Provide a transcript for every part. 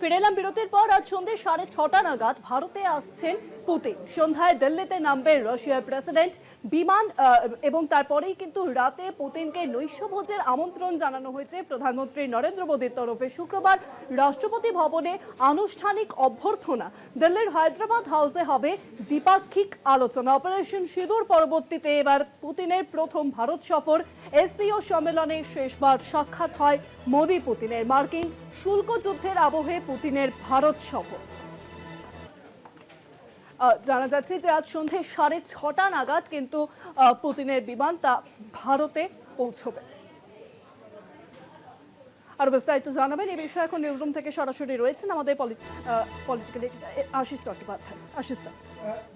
ফিরে এলাম বিরতির পর আজ সন্ধ্যে সাড়ে ছটা নাগাদ ভারতে আসছেন পুতিন। সন্ধ্যায় দিল্লিতে নামবে রাশিয়ার প্রেসিডেন্ট। বিমান এবং তারপরেই কিন্তু রাতে পুতিনকে নৈশভোজের আমন্ত্রণ জানানো হয়েছে প্রধানমন্ত্রী নরেন্দ্র মোদীর তরফে। শুক্রবার রাষ্ট্রপতি ভবনে আনুষ্ঠানিক অভ্যর্থনা। দিল্লির হায়দ্রাবাদ হাউসে হবে দ্বিপাক্ষিক আলোচনা। অপারেশন সিঁদুর পরবর্তীতে এবার পুতিনের প্রথম ভারত সফর এসসিও সম্মেলনে শেষবার সাক্ষাৎ হয় মোদী পুতিনের মার্কিন শুল্ক যুদ্ধের আবহে পুতিনের ভারত সফর। জানা যাচ্ছে যে আজ সন্ধে সাড়ে ছটা নাগাদ কিন্তু পুতিনের বিমান তা ভারতে পৌঁছবে। আর বিস্তারিত জানাবেন এই বিষয়ে এখন নিউজরুম থেকে সরাসরি রয়েছেন আমাদের পলিটিক্যাল আশিস চট্টোপাধ্যায়। আশিস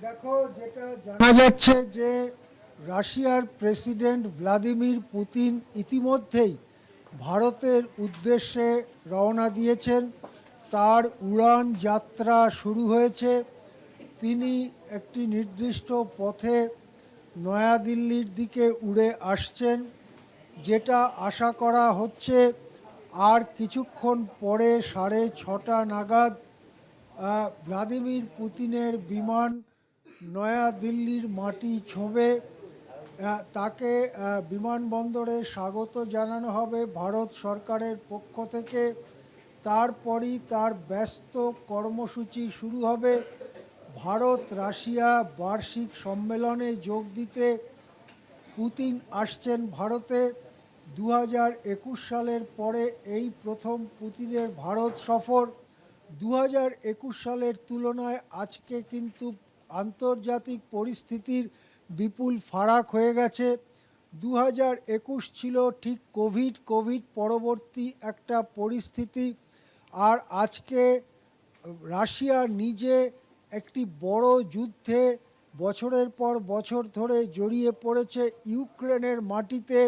দেখো, যেটা জানা যাচ্ছে যে রাশিয়ার প্রেসিডেন্ট ভ্লাদিমির পুতিন ইতিমধ্যেই ভারতের উদ্দেশ্যে রওনা দিয়েছেন। তার উড়ান যাত্রা শুরু হয়েছে। তিনি একটি নির্দিষ্ট পথে নয়াদিল্লির দিকে উড়ে আসছেন, যেটা আশা করা হচ্ছে আর কিছুক্ষণ পরে সাড়ে ছটা নাগাদ ভ্লাদিমির পুতিনের বিমান নয়াদিল্লির মাটি ছোঁবে। তাকে বিমানবন্দরে স্বাগত জানানো হবে ভারত সরকারের পক্ষ থেকে। তারপরই তার ব্যস্ত কর্মসূচি শুরু হবে। ভারত রাশিয়া বার্ষিক সম্মেলনে যোগ দিতে পুতিন আসছেন ভারতে। দু হাজার একুশ সালের পরে এই প্রথম পুতিনের ভারত সফর। দু হাজার একুশ সালের তুলনায় আজকে কিন্তু আন্তর্জাতিক পরিস্থিতির বিপুল ফারাক হয়ে গেছে। দু হাজার একুশ ছিল ঠিক কোভিড কোভিড পরবর্তী একটা পরিস্থিতি। আর আজকে রাশিয়া নিজে একটি বড় যুদ্ধে বছরের পর বছর ধরে জড়িয়ে পড়েছে ইউক্রেনের মাটিতে।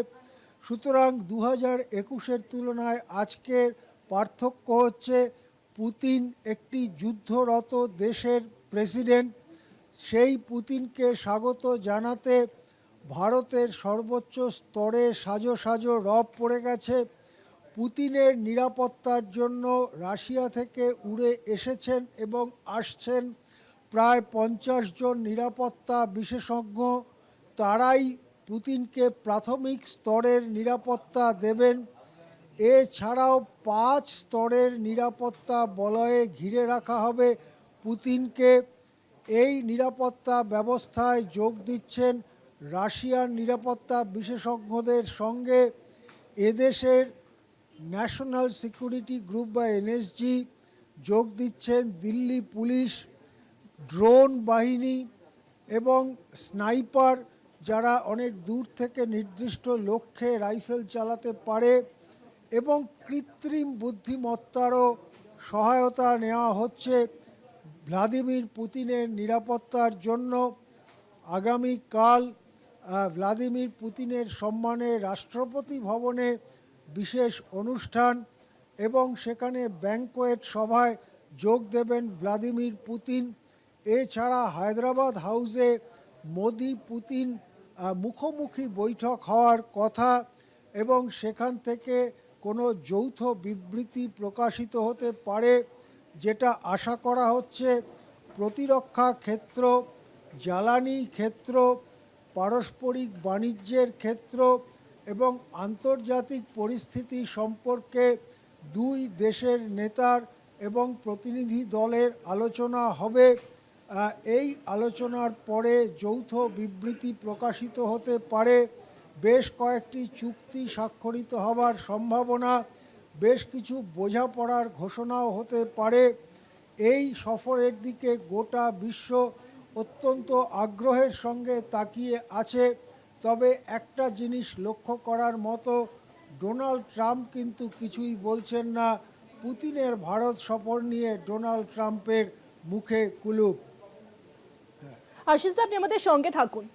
সুতরাং দু হাজার একুশের তুলনায় আজকের পার্থক্য হচ্ছে পুতিন একটি যুদ্ধরত দেশের প্রেসিডেন্ট। সেই পুতিনকে স্বাগত জানাতে ভারতের সর্বোচ্চ স্তরে সাজো সাজো রব পড়ে গেছে। পুতিনের নিরাপত্তার জন্য রাশিয়া থেকে উড়ে এসেছেন এবং আসছেন প্রায় পঞ্চাশ জন নিরাপত্তা বিশেষজ্ঞ। তারাই পুতিনকে প্রাথমিক স্তরের নিরাপত্তা দেবেন। এছাড়াও পাঁচ স্তরের নিরাপত্তা বলয়ে ঘিরে রাখা হবে পুতিনকে। এই নিরাপত্তা ব্যবস্থায় যোগ দিচ্ছেন রাশিয়ার নিরাপত্তা বিশেষজ্ঞদের সঙ্গে এদেশের ন্যাশনাল সিকিউরিটি গ্রুপ বা এনএসজি। যোগ দিচ্ছেন দিল্লি পুলিশ, ড্রোন বাহিনী এবং স্নাইপার যারা অনেক দূর থেকে নির্দিষ্ট লক্ষ্যে রাইফেল চালাতে পারে এবং কৃত্রিম বুদ্ধিমত্তারও সহায়তা নেওয়া হচ্ছে। ভ্লাদিমির পুতিনের নিরাপত্তার জন্য আগামীকাল ভ্লাদিমির পুতিনের সম্মানে রাষ্ট্রপতি ভবনে বিশেষ অনুষ্ঠান এবং সেখানে ব্যাংকোয়েট সভায় যোগ দেবেন ভ্লাদিমির পুতিন। এছাড়া হায়দ্রাবাদ হাউসে মোদি পুতিন মুখোমুখি বৈঠক হওয়ার কথা এবং সেখান থেকে কোনো যৌথ বিবৃতি প্রকাশিত হতে পারে। যেটা আশা করা হচ্ছে প্রতিরক্ষা ক্ষেত্র, জ্বালানি ক্ষেত্র, পারস্পরিক বাণিজ্যের ক্ষেত্র এবং আন্তর্জাতিক পরিস্থিতি সম্পর্কে দুই দেশের নেতার এবং প্রতিনিধি দলের আলোচনা হবে। এই আলোচনার পরে যৌথ বিবৃতি প্রকাশিত হতে পারে। বেশ কয়েকটি চুক্তি স্বাক্ষরিত হবার সম্ভাবনা বেশ কিছু বোঝাপড়ার ঘোষণাও হতে পারে। এই সফরের দিকে গোটা বিশ্ব অত্যন্ত আগ্রহের সঙ্গে তাকিয়ে আছে। তবে একটা জিনিস লক্ষ্য করার মতো, ডোনাল্ড ট্রাম্প কিন্তু কিছুই বলছেন না। পুতিনের ভারত সফর নিয়ে ডোনাল্ড ট্রাম্পের মুখে কুলুপ। আশিস আপনি আমাদের সঙ্গে থাকুন।